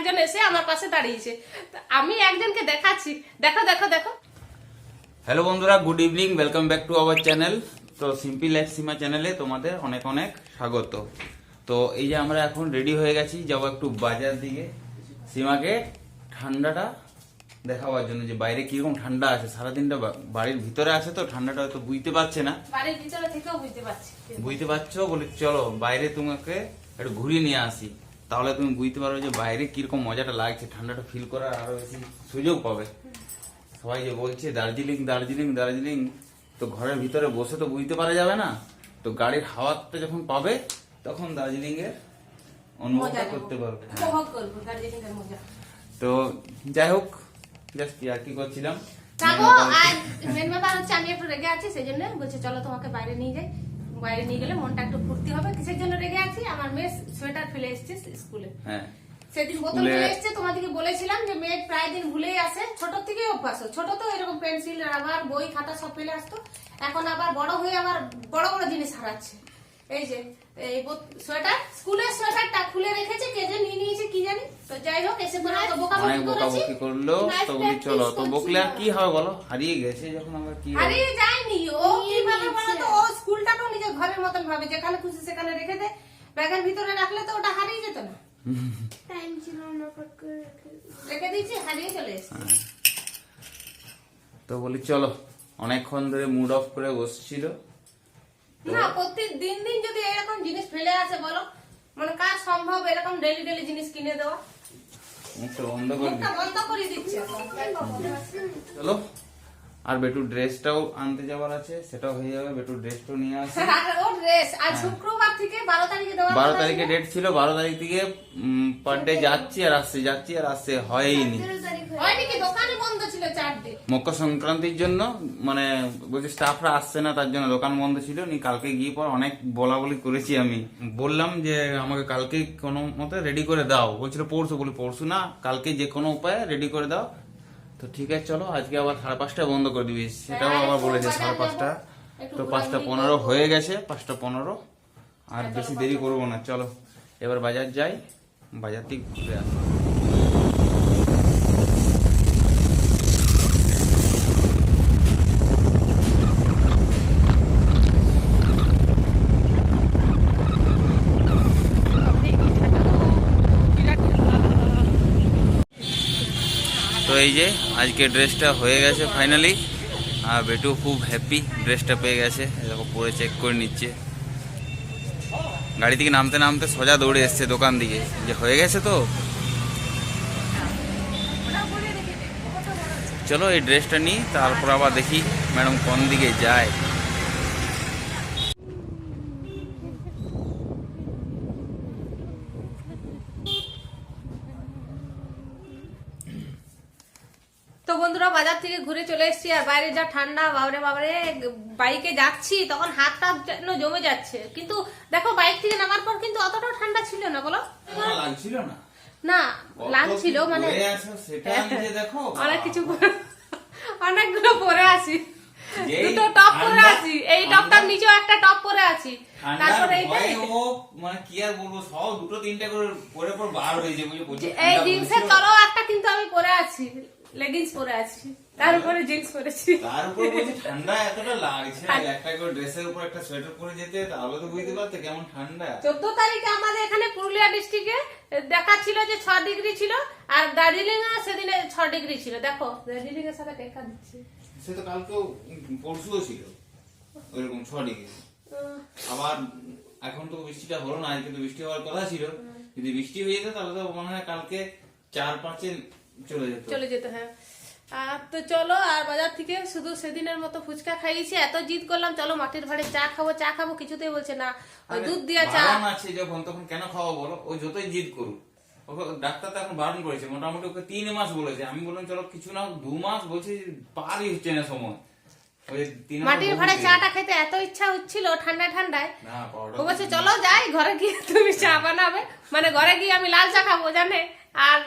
একজন এসে আমার পাশে দাঁড়িয়েছে। আমি একজনকে দেখাচ্ছি। দেখো দেখো দেখো। হ্যালো বন্ধুরা good evening welcome back to our channel তো সিম্পি লাইফ সীমা চ্যানেলে তোমাদের অনেক অনেক স্বাগত। তো এই যে আমরা এখন রেডি হয়ে গেছি যাব একটু বাজার দিকে। সীমাকে ঠান্ডাটা দেখাবার জন্য যে বাইরে কীরকম ঠান্ডা আছে। সারাদিনটা বাড়ির ভিতরে আছে তো ঠান্ডাটা হয়তো বুঝতে পারছে না। বাড়ির ভিতরে থেকেও বুঝতে পারছি। বুঝতে পারছ? বলে চলো বাইরে তোমাকে একটু ঘুরিয়ে নিয়ে আসি। তাহলে তুমি বুঝতে পারবে যে বাইরে কীরকম মজাটা লাগছে ঠান্ডাটা ফিল করার আরও বেশি সুযোগ পাবে। সবাই যে বলছে দার্জিলিং দার্জিলিং দার্জিলিং। তো ঘরের ভিতরে বসে তো বুঝতে পারা যাবে না। তো গাড়ির হাওয়াটা যখন পাবে তখন দার্জিলিং এর অনুভবটা করতে পারবে। মজা। তো যাই হোক জাস্ট আর কি করছিলাম? আর মেন ব্যাপার হচ্ছে আমি একটু রেগে আছি সেই জন্য বলছে চলো তোমাকে বাইরে নিয়ে যাই। বাইরে নিয়ে গেলে মনটা একটু ফুর্তি হবে। কিসের জন্য রেগে আছি? আমার মেয়ে সোয়েটার ফেলে এসছে স্কুলে। হ্যাঁ। সেদিন বোতল ফেলে এসছে তোমাদেরকে বলেছিলাম যে মেয়ে প্রায় দিন ভুলেই আসে। ছোট থেকেই অভ্যাস ছোট তো এরকম পেন্সিল রাবার বই খাতা সব ফেলে আসতো। এখন আবার বড় হয়ে আবার বড় বড় জিনিস হারাচ্ছে। এই যে এই সোয়েটার স্কুলের সোয়েটারটা খুলে রেখেছে কে যে নিয়ে নিয়েছে কি জানি? তো যাই হোক এসে বলে তো বোকা অনেক করেছি। বকাবকি করল তো বলি চলো তো বকলে আর কি হবে বলো? হারিয়ে গেছে যখন আমরা কি? হারিয়ে যায়নি ও কীভাবে বলো তো ও স্কুলটাকেও নিজের ঘরের মতন ভাবে যেখানে খুশি সেখানে রেখে দে। ব্যাগের ভিতরে রাখলে তো ওটা হারিয়ে যেত না। টাইম ছিল না রেখে রেখে দিয়েছি হারিয়ে চলে এসেছে। তো বলি চলো। অনেকক্ষণ ধরে মুড অফ করে বসছিল। না প্রত্যেক দিন দিন যদি এরকম জিনিস ফেলে আসে বলো মানে কার সম্ভব এরকম ডেলি ডেলি জিনিস কিনে দেওয়া? বন্ধ করে দিচ্ছে। চলো। আর বেটু ড্রেসটাও আনতে যাওয়ার আছে সেটাও হয়ে যাবে বেটু ড্রেসটাও নিয়ে আসে। ও ড্রেস আজ শুক্রবার থেকে বারো তারিখে দেওয়ার বারো তারিখে ডেট ছিল বারো তারিখ থেকে পার ডে যাচ্ছি আর আসছে যাচ্ছি আর আসছে হয়নি হয়ে মকর সংক্রান্তির জন্য মানে বলছি স্টাফরা আসছে না তার জন্য দোকান বন্ধ ছিল। নি কালকে গিয়ে পর অনেক বলা বলি করেছি আমি। বললাম যে আমাকে কালকে কোনো মতে রেডি করে দাও। বলছিল পরশু। বলি পরশু না কালকে যে কোনো উপায়ে রেডি করে দাও। তো ঠিক আছে চলো আজকে আবার সাড়ে পাঁচটা বন্ধ করে দিবি। সেটাও হ্যাঁ, আবার বলেছে সাড়ে পাঁচটা। তো পাঁচটা পনেরো হয়ে গেছে পাঁচটা পনেরো। আর বেশি দেরি করব না চলো। এবার বাজার যাই বাজার থেকে ঘুরে আসি। এই যে, আজকে ড্রেসটা হয়ে গেছে ফাইনালি আর বেটু খুব হ্যাপি ড্রেসটা পেয়ে গেছে। দেখো, পরে চেক করে নিচ্ছে। গাড়ি থেকে নামতে নামতে সোজা দৌড়ে এসছে দোকান দিকে। যে হয়ে গেছে তো? চলো এই ড্রেসটা নিই, তারপর আবার দেখি ম্যাডাম কোন দিকে যায়। তো বন্ধুরা বাজার থেকে ঘুরে চলে এসেছি আর বাইরে যা ঠান্ডা বাবারে বাবারে বাইকে যাচ্ছি তখন হাতটা যেন জমে যাচ্ছে। কিন্তু দেখো বাইক থেকে নামার পর কিন্তু অতটাও ঠান্ডা ছিল না বলো? লাগছিল না। না লাগছিল মানে অনেক কিছু অনেকগুলো পরে আছি। দুটো টপ পরে আছি। এই টপটার নিচেও একটা টপ পরে আছি। তারপরে মানে কি আর বলব সব দুটো তিনটা করে পরে পর বার হয়েছে বুঝে এই জিন্সের। তলাও একটা কিন্তু আমি পরে আছি। লেগিংস পরে আছি। তার উপরে জিন্স পরেছি তার উপর বলছি ঠান্ডা এতটা লাগছে একটা করে ড্রেসের উপর একটা সোয়েটার পরে যেতে তাহলে তো বুঝতে পারতে কেমন ঠান্ডা। চোদ্দ তারিখে আমাদের এখানে পুরুলিয়া ডিস্ট্রিক্টে দেখাচ্ছিল যে ছ ডিগ্রি ছিল আর দার্জিলিং সেদিনে ছ ডিগ্রি ছিল। দেখো দার্জিলিং এর সাথে দিচ্ছে। সে তো কালকেও পরশুও ছিল ওইরকম ছ ডিগ্রি আবার এখন তো বৃষ্টিটা হলো না আজকে তো বৃষ্টি হওয়ার কথা ছিল। যদি বৃষ্টি হয়ে যেত তাহলে তো মনে হয় কালকে চার পাঁচে চলে যেত। চলে যেতে হ্যাঁ। আর তো চলো আর বাজার থেকে শুধু সেদিনের মতো ফুচকা খাইয়েছি। এত জিদ করলাম চলো মাটির ভাড়ে চা খাব চা খাব কিছুতেই বলছে না। ওই দুধ দিয়া চা। আছে যখন তখন কেন খাওয়া বলো? ও যতই জিদ করুক। ডাক্তার তো এখন বারণ করেছে। মোটামুটি ওকে তিন মাস বলেছে। আমি বললাম চলো কিছু না দু মাস বলছি পারই হচ্ছে না সময়। ওই মাটির। ভাড়ে চাটা খেতে এত ইচ্ছা হচ্ছিল ঠান্ডা ঠান্ডায়। ও বলছে চলো যাই ঘরে গিয়ে তুমি চা বানাবে। মানে ঘরে গিয়ে আমি লাল চা খাব জানে? আর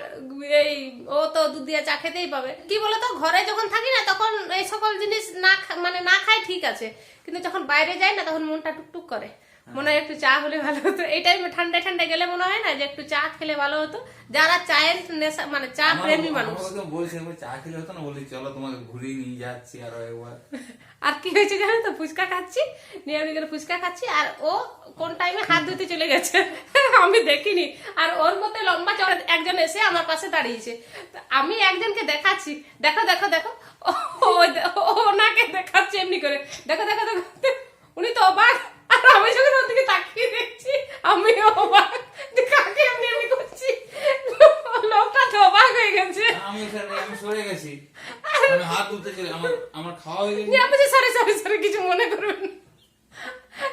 এই ও তো দুধ দিয়া চা খেতেই পাবে। কি বলতো ঘরে যখন থাকি না তখন এই সকল জিনিস না মানে না খাই ঠিক আছে। কিন্তু যখন বাইরে যাই না তখন মনটা টুকটুক করে। মনে হয় একটু চা হলে ভালো হতো। এই টাইমে ঠান্ডা ঠান্ডা গেলে মনে হয় না যে একটু চা খেলে ভালো হতো? যারা চায়ের নেশা মানে চা প্রেমী মানুষ। বলছি চা খেলে হতো না? বলি চলো তোমাকে ঘুরিয়ে নিয়ে যাচ্ছি আরও একবার। আর কি হয়েছে জানো তো? ফুচকা খাচ্ছি নিয়ে আমি ফুচকা খাচ্ছি আর ও কোন টাইমে হাত ধুতে চলে গেছে। আমি দেখিনি। আর ওর মধ্যে লম্বা চড়া একজন এসে আমার পাশে দাঁড়িয়েছে। আমি একজনকে দেখাচ্ছি। দেখো দেখো দেখো। ওনাকে দেখাচ্ছি এমনি করে। দেখো দেখো দেখো। উনি তো অবাক। আর আমি যখন ওর দিকে তাকিয়ে দেখছি আমি অবাক যে কাকে এমনি এমনি করছি লোকটা তো অবাক হয়ে গেছে আমি ওখানে নেই, আমি সরে গেছি আমি হাত ধুতে চলে আমার আমার খাওয়া হয়ে গেছে নিয়ে বলছি সরি সরি সরি কিছু মনে করবেন না।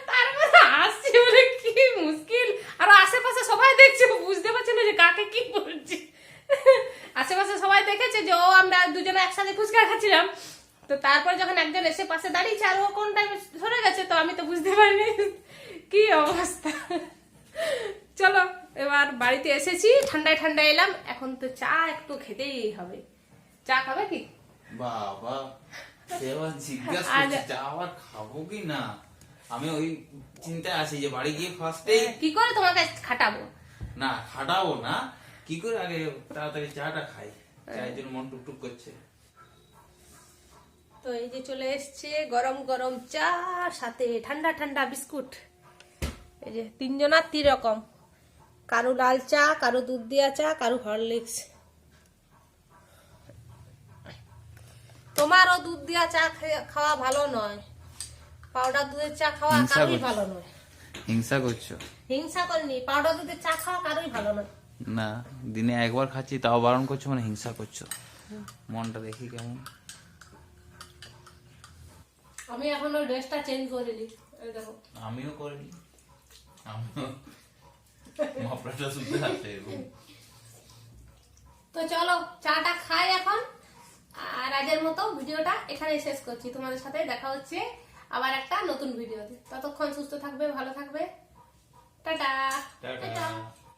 তারপরে আসছি বলে কি মুশকিল আর আশেপাশে সবাই দেখছে ও বুঝতে পারছে না যে কাকে কি বলছি আশেপাশে সবাই দেখেছে যে ও আমরা দুজনে একসাথে ফুচকা খাচ্ছিলাম। তো তারপর যখন একজন এসে পাশে দাঁড়িয়েছে আর ও কোন টাইমে সরে গেছে তো আমি তো বুঝতে পারিনি। কি অবস্থা? চলো এবার বাড়িতে এসেছি ঠান্ডায় ঠান্ডায় এলাম। এখন তো চা একটু খেতেই হবে। চা খাবে কি? বাবা সে আবার জিজ্ঞাসা চা আবার খাব কি না? আমি ওই চিন্তায় আছি যে বাড়ি গিয়ে ফার্স্টেই কি করে তোমাকে খাটাবো? না খাটাবো না। কি করে আগে তাড়াতাড়ি চাটা খাই? চায়ের জন্য মন টুকটুক করছে। তো এই যে চলে এসছে গরম গরম চা সাথে ঠান্ডা ঠান্ডা বিস্কুট। এই যে তিনজনার তিন রকম কারও লাল চা কারও দুধ দিয়া চা কারও হরলিক্স। তোমারও দুধ দিয়া চা খাওয়া ভালো নয়। পাউডার দুধের চা খাওয়া কারোই ভালো নয়। হিংসা করছ? হিংসা করিনি। পাউডার দুধের চা খাওয়া কারোই ভালো নয়। না দিনে একবার খাচ্ছি তাও বারণ করছ মানে হিংসা করছ? মনটা দেখি কেমন? আমি এখন ওই ড্রেসটা চেঞ্জ করিনি এই দেখো। আমিও করিনি আমিও। মাপড়াটা শুনতে আছে তো চলো চাটা খাই এখন। আর আজের মতো ভিডিওটা এখানে শেষ করছি। তোমাদের সাথে দেখা হচ্ছে আবার একটা নতুন ভিডিওতে। ততক্ষণ সুস্থ থাকবে ভালো থাকবে। টাটা। টাটা।